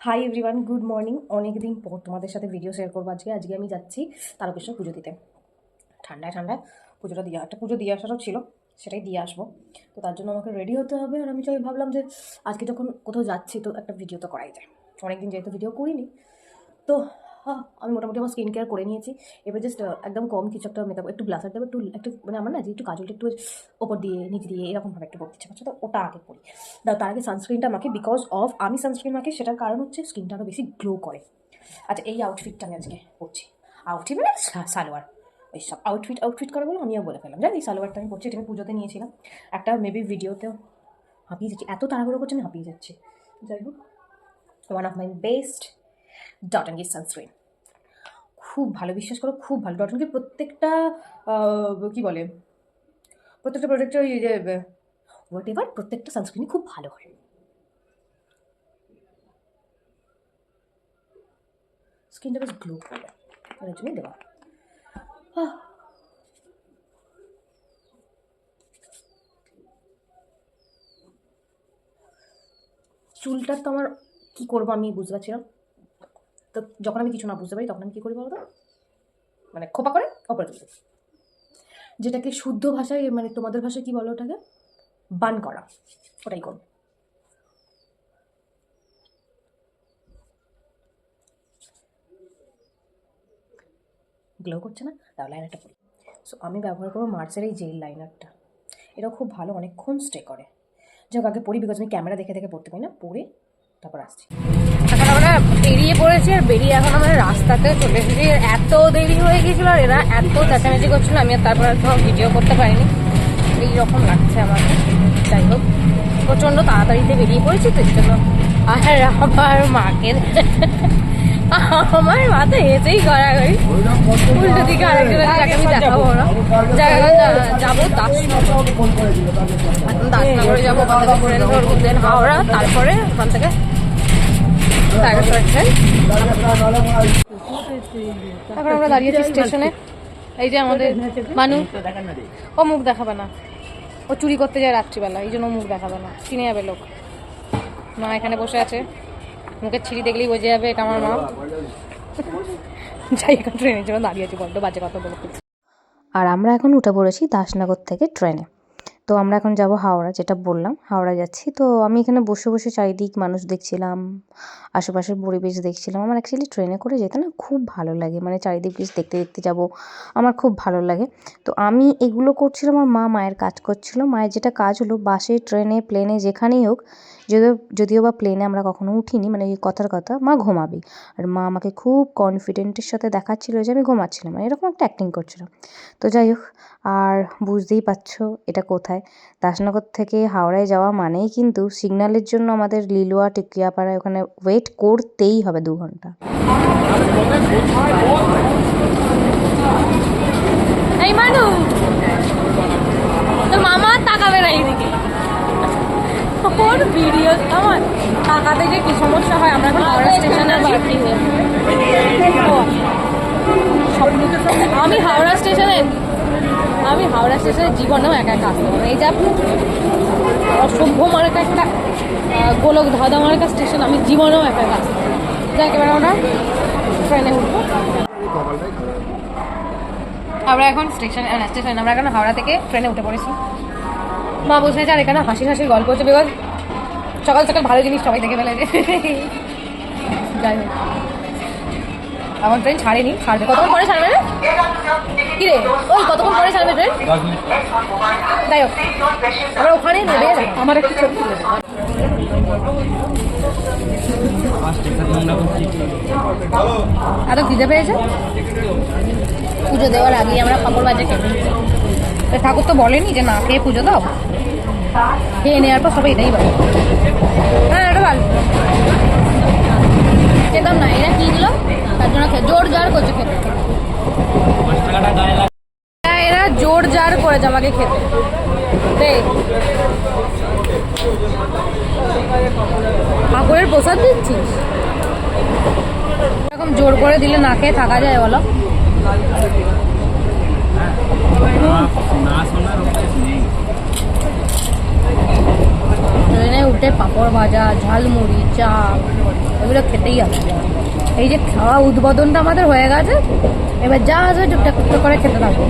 Hi everyone good morning অনেক দিন পর তোমাদের সাথে ভিডিও শেয়ার করব আজকে। আজকে আমি যাচ্ছি তারকেশ্বর পুজো দিতে। ঠান্ডায় ঠান্ডায় পুজোটা দিয়ে একটা পুজো দিয়ে আসারও ছিল, সেটাই দিয়ে আসব। তো তার জন্য আমাকে রেডি হতে হবে। আর আমি চাই ভাবলাম যে আজকে যখন কোথাও যাচ্ছি, তো একটা ভিডিও তো করাই যায়। অনেকদিন যেহেতু ভিডিও করিনি, তো আহ, আমি মোটামুটি আমার স্কিন কেয়ার করে নিয়েছি। এবার জাস্ট একদম কম কিছু একটা মেকআপ একটু ব্লাসার দেবো একটু একটু মানে আমার না যে একটু কাজলটা একটু ওপর দিয়ে নিচ দিয়ে এরকমভাবে একটু করতে ইচ্ছা তো ওটা আগে করি। দাও তার আগে সানস্ক্রিনটা মাখি বিকজ অফ আমি সানস্ক্রিন মাখি সেটার কারণ হচ্ছে স্কিনটা আরও বেশি গ্লো করে। আচ্ছা এই আউটফিটটা আমি আজকে করছি। আউটফিট মানে সালোয়ার। ওই সব আউটফিট আউটফিট করে বলে আমিও বলে ফেলাম জানি এই সালোয়ারটা আমি করছি এটা আমি পুজোতে নিয়েছিলাম। একটা মেবি ভিডিওতেও হাঁপিয়ে যাচ্ছি। এত তাড়াহুড়ো করছে আমি হাঁপিয়ে যাচ্ছি। যাই হোক one of my best dot and sunscreen খুব ভালো, বিশ্বাস করো খুব ভালো। ডট অ্যান্ড প্রত্যেকটা কি বলে, প্রত্যেকটা প্রোডাক্টের ওই যে হোয়াট এভার প্রত্যেকটা সানস্ক্রিনই খুব ভালো হয়। স্কিনটা বেশ গ্লো করবে এর জন্যই দেওয়া। চুলটা তো আমার কী করব আমি বুঝতে পারছি না। তো যখন আমি কিছু না বুঝতে পারি, তখন আমি কী করি বলতো? মানে খোপা করে ওপরে তুলতে যেটাকে শুদ্ধ ভাষায় মানে তোমাদের ভাষায় কী বলো ওটাকে? বান করা। ওটাই করো গ্লো করছে না? দাও লাইনারটা পরি। সো আমি ব্যবহার করব মার্চের এই জেল লাইনারটা এটা খুব ভালো, অনেকক্ষণ স্টে করে। যাক, আগে পড়ি বিকজ আমি ক্যামেরা দেখে দেখে পড়তে পারি না? পড়ে তারপর আসছি। আমরা বেরিয়ে পড়েছি আর বেরিয়ে এখন আমরা রাস্তাতে চলে এসেছি। এত দেরি হয়ে গেছিল আর এরা এত চেঁচামেচি করছিল আমি আর তারপর আর ভিডিও করতে পারিনি। এইরকম লাগছে আমার যাই হোক প্রচণ্ড তাড়াতাড়িতে বেরিয়ে পড়েছি তো জন্য আর আমার মাকে আমার মা তো হেসেই গড়াগড়ি। উল্টো দিকে আরেকজনের যাকে আমি দেখাবো না। যাব। দাসনগর দাসনগরে যাব দেন হাওড়া তারপরে ওখান থেকে এখন আমরা দাঁড়িয়েছি স্টেশনে। এই যে আমাদের মানু। ও মুখ দেখাবে না। ও চুরি করতে যায় রাত্রিবেলা, এই জন্য মুখ দেখাবে না। চিনে যাবে লোক। মা এখানে বসে আছে। মুখের ছিঁড়ি দেখলেই বোঝা যাবে এটা আমার মা। যাই এখন ট্রেনের জন্য দাঁড়িয়ে আছি, বড্ড বাজে কথা বলে। আর আমরা এখন উঠে পড়েছি দাসনগর থেকে ট্রেনে। তো আমরা এখন যাব হাওড়া, যেটা বললাম, হাওড়া যাচ্ছি। তো আমি এখানে বসে বসে চারিদিক মানুষ দেখছিলাম, আশেপাশের পরিবেশ দেখছিলাম। আমার অ্যাকচুয়ালি ট্রেনে করে যেতে না খুব ভালো লাগে। মানে চারিদিক বেশ দেখতে দেখতে যাব, আমার খুব ভালো লাগে। তো আমি এগুলো করছিলাম, আমার মা মায়ের কাজ করছিল। মায়ের যেটা কাজ হলো, বাসে, ট্রেনে, প্লেনে যেখানেই হোক যদিও যদিও বা প্লেনে আমরা কখনো উঠিনি মানে এই কথার কথা, মা ঘুমাবেই আর মা আমাকে খুব কনফিডেন্টের সাথে দেখাচ্ছিল যে আমি ঘুমাচ্ছিলাম মানে এরকম একটা অ্যাক্টিং করছিলাম তো যাই হোক, আর বুঝতেই পারছ এটা কোথায়। দাসনগর থেকে হাওড়ায় যাওয়া মানেই কিন্তু সিগন্যালের জন্য আমাদের লিলুয়া টিকিয়াপাড়ায় ওখানে ওয়েট করতেই হবে দু ঘণ্টা। মামা তাকাবে না ওর ভিডিও আমার। তাকাতে যে কি সমস্যা হয়, আমরা এখন হাওড়া স্টেশনের বাকি আমি হাওড়া স্টেশনে, আমি হাওড়া স্টেশনে জীবনেও একা একা আসতে এই যে অসভ্য মার্কা একটা গোলক ধাঁধা মার্কা স্টেশন আমি জীবনেও একা একা আসতে যাই এবার আমরা ট্রেনে উঠবো। আমরা এখন স্টেশন স্টেশন আমরা এখন হাওড়া থেকে ট্রেনে উঠে পড়েছি। মা বসে আছে আর এখানে হাসি হাসির গল্প হচ্ছে বিকজ সকাল সকাল ভালো জিনিস সবাই দেখে ফেলেছে যাই হোক। আমার ট্রেন ছাড়েনি ছাড়বে। কতক্ষণ পরে ছাড়বে না কি রে ওই কতক্ষণ পরে ছাড়বে ট্রেন যাই হোক। আমরা ওখানে নেবে আমার একটু ছবি। এত খিদে পেয়েছে? পুজো দেওয়ার আগেই আমরা পাপড় বাজে খেতে ঠাকুর তো বলেনি যে না খেয়ে পুজো দাও। খেয়ে নেওয়ার পর সবাই এটাই বলে হ্যাঁ এটা ভালো খেতাম না এরা কি দিল? তার জন্য জোর জার করছে খেতে। হ্যাঁ, এরা জোর জার করেছে আমাকে খেতে। ঠাকুরের প্রসাদ দিচ্ছিস? এরকম জোর করে দিলে না খেয়ে থাকা যায় বলো না শোনার অভ্যাস নেই ট্রেনে উঠে পাঁপড় ভাজা, ঝালমুড়ি, চা, এগুলো খেতেই হবে। এই যে খাওয়া উদ্বোধনটা আমাদের হয়ে গেছে, এবার যা আসবে টুকটাক করে খেতে থাকব।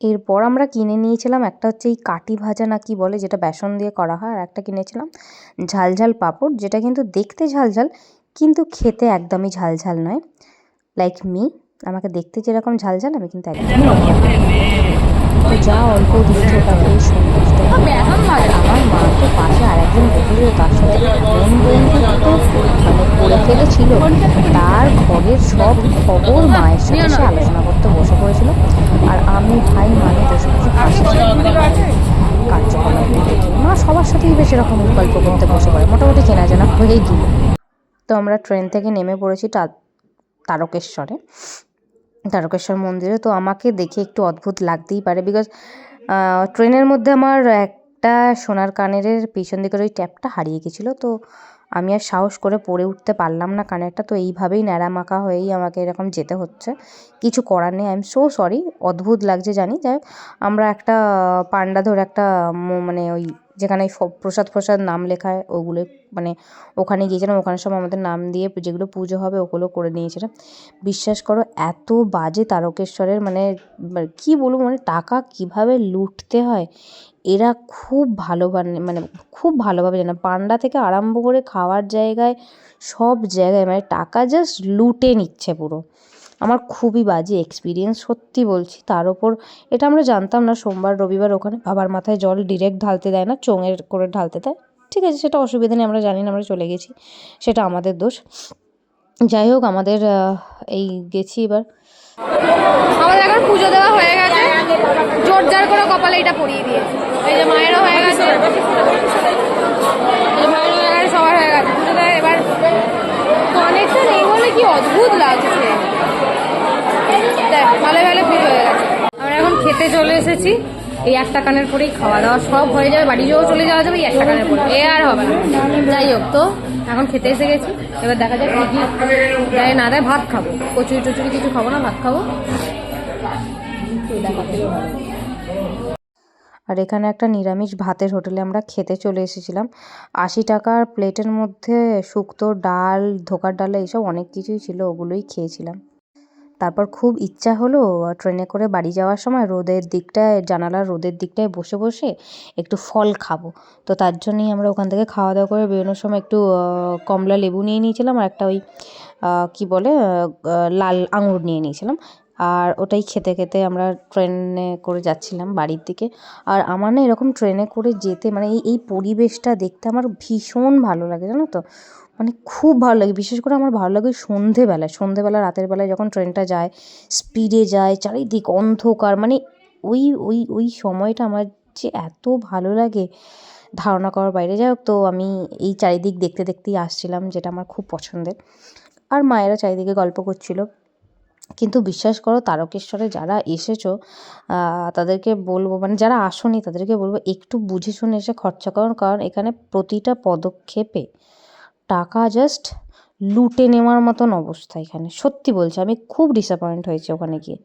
এরপর আমরা কিনে নিয়েছিলাম একটা হচ্ছে এই কাটি ভাজা না কি বলে, যেটা বেসন দিয়ে করা হয়, আর একটা কিনেছিলাম ঝাল ঝাল পাঁপড়, যেটা কিন্তু দেখতে ঝাল ঝাল, কিন্তু খেতে একদমই ঝাল ঝাল নয়। লাইক মি আমাকে দেখতে যেরকম ঝাল ঝাল, আমি কিন্তু একদমই ঘরের সব খবর মায়ের সাথে সে আলোচনা করতে বসে পড়েছিল। আর আমি ভাই মানে বসে বসে কার্যকলাপ মা সবার সাথেই বেশ এরকম গল্প করতে বসে পড়ে। মোটামুটি চেনা জানা হয়েই গেল। তো আমরা ট্রেন থেকে নেমে পড়েছি তারকেশ্বরে। তারকেশ্বর মন্দিরে। তো আমাকে দেখে একটু অদ্ভুত লাগতেই পারে বিকজ ট্রেনের মধ্যে আমার একটা সোনার কানের পিছন দিকের ওই ট্যাপটা হারিয়ে গেছিল। তো আমি আর সাহস করে পড়ে উঠতে পারলাম না কানেরটা তো এইভাবেই ন্যাড়ামাখা হয়েই আমাকে এরকম যেতে হচ্ছে। কিছু করার নেই আই এম সো সরি অদ্ভুত লাগছে জানি যাই আমরা একটা পান্ডা ধরে একটা মানে ওই যেখানে প্রসাদ প্রসাদ নাম লেখা হয়, ওগুলো মানে ওখানে গিয়েছিলাম, ওখানে সব আমাদের নাম দিয়ে যেগুলো পুজো হবে ওগুলো করে নিয়েছিলাম। বিশ্বাস করো, এত বাজে তারকেশ্বরের মানে কি বলব মানে টাকা কীভাবে লুটতে হয়? এরা খুব ভালো মানে খুব ভালোভাবে জানে। পান্ডা থেকে আরম্ভ করে খাওয়ার জায়গায়, সব জায়গায় মানে টাকা জাস্ট লুটে নিচ্ছে পুরো। আমার খুবই বাজে এক্সপিরিয়েন্স সত্যি বলছি। তার ওপর এটা আমরা জানতাম না, সোমবার, রবিবার ওখানে বাবার মাথায় জল ডিরেক্ট ঢালতে দেয় না, চোঙের করে ঢালতে দেয়। ঠিক আছে, সেটা অসুবিধা নেই, আমরা জানি না, আমরা চলে গেছি। সেটা আমাদের দোষ। যাই হোক, আমাদের এই গেছি এবার। আমাদের এখন পুজো দেওয়া হয়ে গেছে। করে কপালে এটা পরিয়ে এই যে মায়েরও হয়ে গেছে এই যে মায়েরও হয়ে গেছে সবার হয়ে গেছে পুজো দেওয়া এবার কানেকশন এই বলে কি অদ্ভুত লাগছে দেখ ভালো ভালো পুজো হয়ে গেছে আমরা এখন খেতে চলে এসেছি। এই একটা কানের পরেই খাওয়া দাওয়া সব হয়ে যাবে বাড়ি যাও চলে যাওয়া যাবে, এই একটা কানের পরে এ আর হবে না। যাই হোক তো, এখন খেতে এসে গেছি। এবার দেখা যাক কি কি না দেয়, ভাত খাব। কচুরি টচুরি কিছু খাব না, ভাত খাব। আর এখানে একটা নিরামিষ ভাতের হোটেলে আমরা খেতে চলে এসেছিলাম। আশি টাকার প্লেটের মধ্যে শুক্তো, ডাল, ধোকার ডাল, এইসব অনেক কিছুই ছিল, ওগুলোই খেয়েছিলাম। তারপর খুব ইচ্ছা হলো, ট্রেনে করে বাড়ি যাওয়ার সময় রোদের দিকটায়, জানালার রোদের দিকটায় বসে বসে একটু ফল খাব। তো তার জন্যই আমরা ওখান থেকে খাওয়া দাওয়া করে বেরোনোর সময় একটু কমলা লেবু নিয়ে নিয়েছিলাম আর একটা ওই কি বলে লাল আঙুর নিয়ে নিয়েছিলাম। আর ওটাই খেতে খেতে আমরা ট্রেনে করে যাচ্ছিলাম বাড়ির দিকে। আর আমার না এরকম ট্রেনে করে যেতে মানে এই এই পরিবেশটা দেখতে আমার ভীষণ ভালো লাগে, জানো তো? মানে খুব ভালো লাগে। বিশেষ করে আমার ভালো লাগে সন্ধেবেলায়। সন্ধেবেলা, রাতের বেলায় যখন ট্রেনটা যায় স্পিডে যায়, চারিদিক অন্ধকার মানে ওই ওই ওই সময়টা আমার যে এত ভালো লাগে। ধারণা করার বাইরে। যাই হোক তো, আমি এই চারিদিক দেখতে দেখতেই আসছিলাম, যেটা আমার খুব পছন্দের। আর মায়েরা চারিদিকে গল্প করছিল। কিন্তু বিশ্বাস করো, তারকেশ্বরে যারা এসেছ তাদেরকে বলব মানে যারা আসোনি, তাদেরকে বলব, একটু বুঝে শুনে এসে খরচা করুন কারণ এখানে প্রতিটা পদক্ষেপে টাকা জাস্ট লুটে নেওয়ার মতন অবস্থা এখানে। সত্যি বলছি, আমি খুব ডিসঅ্যাপয়েন্ট হয়েছি ওখানে গিয়ে।